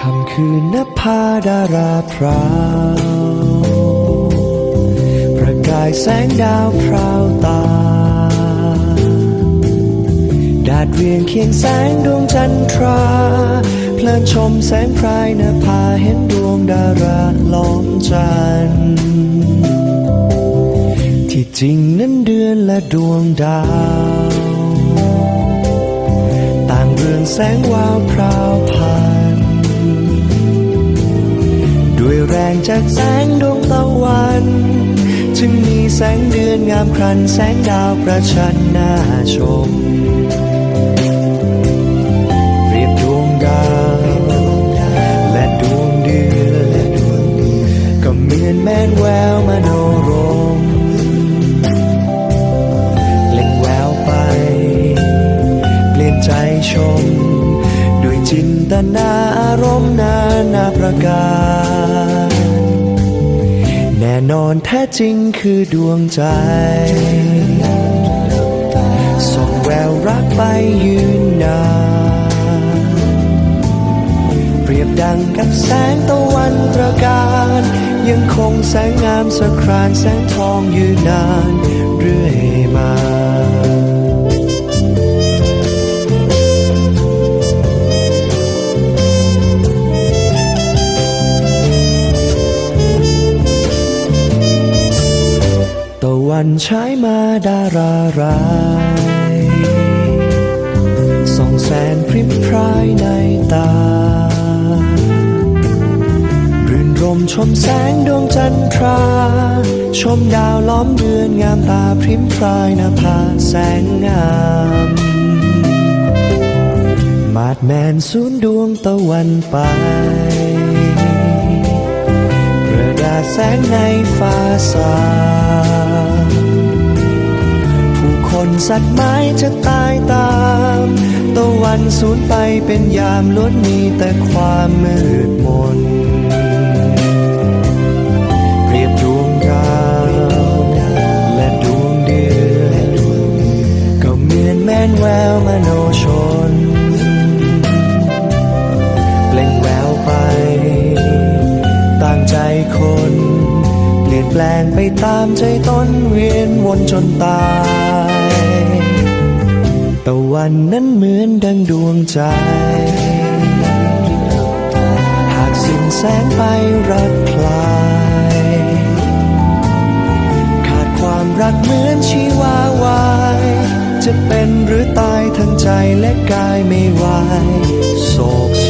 คำคืนนภาดาราพราวประกายแสงดาวพราวตา ดาดเรียงเคียงแสงดวงจันทรา เพลินชมแสงพรายนภาเห็นดวงดาราล้อมจันทร์ที่จริงนั้นเดือนและดวงดาว ต่างเรืองแสงวาวพราวพ งจากแสงดวงตะวัน จึงมีแสงเดือนงามครันแสงดาวประชันหน้าชม เรียบดวงดาว และดวงเดือนก็เหมือนแม่นแววมโนรมเล่งแววไป เปลี่ยนใจชม ด้วยจินตนาอารมณ์นานาประการ น่นอนแท้จริงคือดวงใจ ส่องแววรักไปยืนนานเปรียบดังกับแสงตะวันตระการ ยังคงแสงงามสะครานแสงทองยืนนานเรื่อย วันฉายมาดารารายส่องแสงพริมพรายในตา รื่นรมชมแสงดวงจันทรา ชมดาวล้อมเดือนงามตาพริมพรายนภาแสงงาม มาดแมนสูนดวงตะวันไปประดาแสงในฟ้าสา คนสัตว์ไม้จะตายตามตะวันสูญไปเป็นยามล้วนมีแต่ความมืดมนเรียบดวงดาวและดวงเดือนก็เหมือนแม่นแววมโนชนเปล่งแววไป ต่างใจคน เปลี่ยนแปลงไปตามใจต้นเวียนวนจนตาย วันนั้นเหมือนดังดวงใจ หากสิ้นแสงไปรักคลาย ขาดความรักเหมือนชีวาวาย จะเป็นหรือตายทั้งใจและกายไม่ไหวโศกโศ